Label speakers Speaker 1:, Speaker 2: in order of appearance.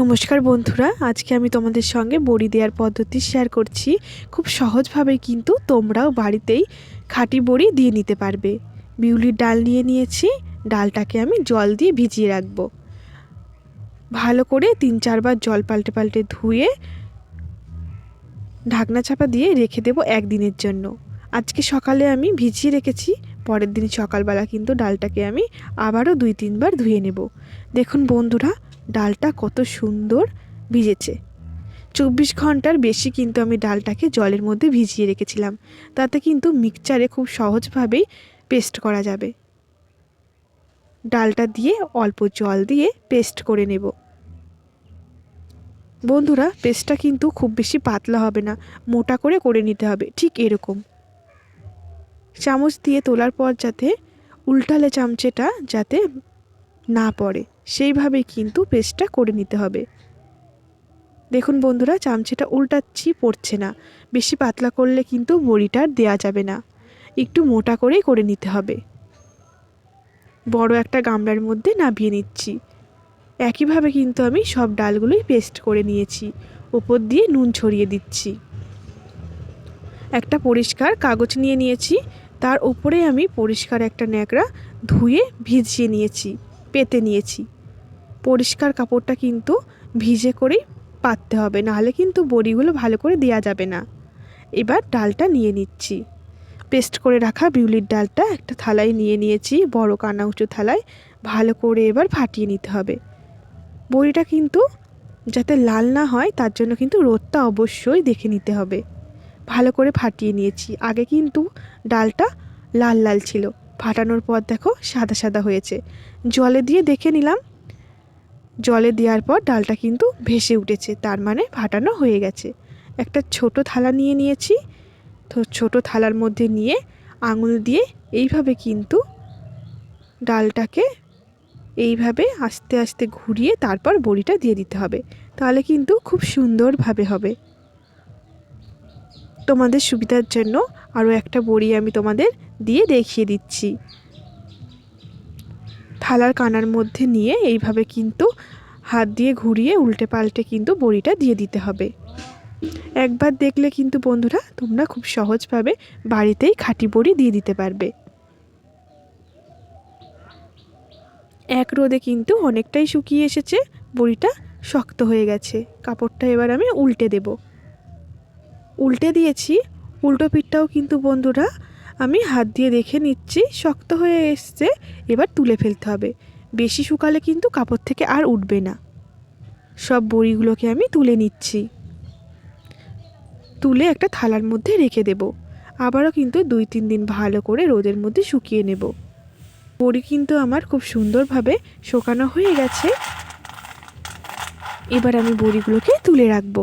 Speaker 1: নমস্কার বন্ধুরা, আজকে আমি তোমাদের সঙ্গে বড়ি দেওয়ার পদ্ধতি শেয়ার করছি। খুব সহজভাবে কিন্তু তোমরাও বাড়িতেই খাঁটি বড়ি দিয়ে নিতে পারবে। বিউলির ডাল নিয়ে নিয়েছি, ডালটাকে আমি জল দিয়ে ভিজিয়ে রাখব। ভালো করে তিন চারবার জল পাল্টে পাল্টে ধুয়ে ঢাকনা চাপা দিয়ে রেখে দেবো একদিনের জন্য। আজকে সকালে আমি ভিজিয়ে রেখেছি, পরের দিন সকালবেলা কিন্তু ডালটাকে আমি আবারও দুই তিনবার ধুয়ে নেব। দেখুন বন্ধুরা ডালটা কত সুন্দর ভিজেছে। চব্বিশ ঘণ্টার বেশি কিন্তু আমি ডালটাকে জলের মধ্যে ভিজিয়ে রেখেছিলাম। তাতে কিন্তু মিক্সচারে খুব সহজভাবেই পেস্ট করা যাবে। ডালটা দিয়ে অল্প জল দিয়ে পেস্ট করে নেব। বন্ধুরা, পেস্টটা কিন্তু খুব বেশি পাতলা হবে না, মোটা করে করে নিতে হবে, ঠিক এরকম। চামচ দিয়ে তোলার পর যাতে উল্টালে চামচেটা যাতে না পড়ে, সেইভাবেই কিন্তু পেস্টটা করে নিতে হবে। দেখুন বন্ধুরা, চামচেটা উল্টাচ্ছি, পড়ছে না। বেশি পাতলা করলে কিন্তু বড়িটা আর দেওয়া যাবে না। একটু মোটা করেই করে নিতে হবে। বড় একটা গামলার মধ্যে নাবিয়ে নিচ্ছি। একইভাবে কিন্তু আমি সব ডালগুলোই পেস্ট করে নিয়েছি। ওপর দিয়ে নুন ছড়িয়ে দিচ্ছি। একটা পরিষ্কার কাগজ নিয়ে নিয়েছি। তার উপরে আমি পরিষ্কার একটা ন্যাকড়া ধুয়ে ভিজিয়ে নিয়েছি। পেতে নিয়েছি। পরিষ্কার কাপড়টা কিন্তু ভিজে করেই পাততে হবে, নাহলে কিন্তু বড়িগুলো ভালো করে দেওয়া যাবে না। এবার ডালটা নিয়ে নিচ্ছি। পেস্ট করে রাখা বিউলির ডালটা একটা থালায় নিয়ে নিয়েছি, বড় কানা উঁচু থালায়। ভালো করে এবার ফাটিয়ে নিতে হবে। বড়িটা কিন্তু যাতে লাল না হয়, তার জন্য কিন্তু রোদটা অবশ্যই দেখে নিতে হবে। ভালো করে ফাটিয়ে নিয়েছি। আগে কিন্তু ডালটা লাল লাল ছিল। ফাটানোর পর দেখো সাদা সাদা হয়েছে। জলে দিয়ে দেখে নিলাম। জলে দেওয়ার পর ডালটা কিন্তু ভেসে উঠেছে, তার মানে ফাটানো হয়ে গেছে। একটা ছোট থালা নিয়ে নিয়েছি। তো ছোট থালার মধ্যে নিয়ে আঙুল দিয়ে এইভাবে কিন্তু ডালটাকে এইভাবে আস্তে আস্তে ঘুরিয়ে তারপর বড়িটা দিয়ে দিতে হবে। তাহলে কিন্তু খুব সুন্দরভাবে হবে। তোমাদের সুবিধার জন্য আরও একটা বড়ি আমি তোমাদের দিয়ে দেখিয়ে দিচ্ছি। থালার কানার মধ্যে নিয়ে এইভাবে কিন্তু হাত দিয়ে ঘুরিয়ে উল্টে পাল্টে কিন্তু বড়িটা দিয়ে দিতে হবে। একবার দেখলে কিন্তু বন্ধুরা তোমরা খুব সহজভাবে বাড়িতেই খাঁটি বড়ি দিয়ে দিতে পারবে। এক রোদে কিন্তু অনেকটাই শুকিয়ে এসেছে, বড়িটা শক্ত হয়ে গেছে। কাপড়টা এবার আমি উল্টে দেব। উল্টে দিয়েছি, উল্টো পিঠটাও কিন্তু বন্ধুরা আমি হাত দিয়ে দেখে নিচ্ছি, শক্ত হয়ে এসছে, এবার তুলে ফেলতে হবে। বেশি শুকালে কিন্তু কাপড় থেকে আর উঠবে না। সব বড়িগুলোকে আমি তুলে নিচ্ছি। তুলে একটা থালার মধ্যে রেখে দেব। আবারও কিন্তু দুই তিন দিন ভালো করে রোদের মধ্যে শুকিয়ে নেব। বড়ি কিন্তু আমার খুব সুন্দরভাবে শোকানো হয়ে গেছে। এবার আমি বড়িগুলোকে তুলে রাখব।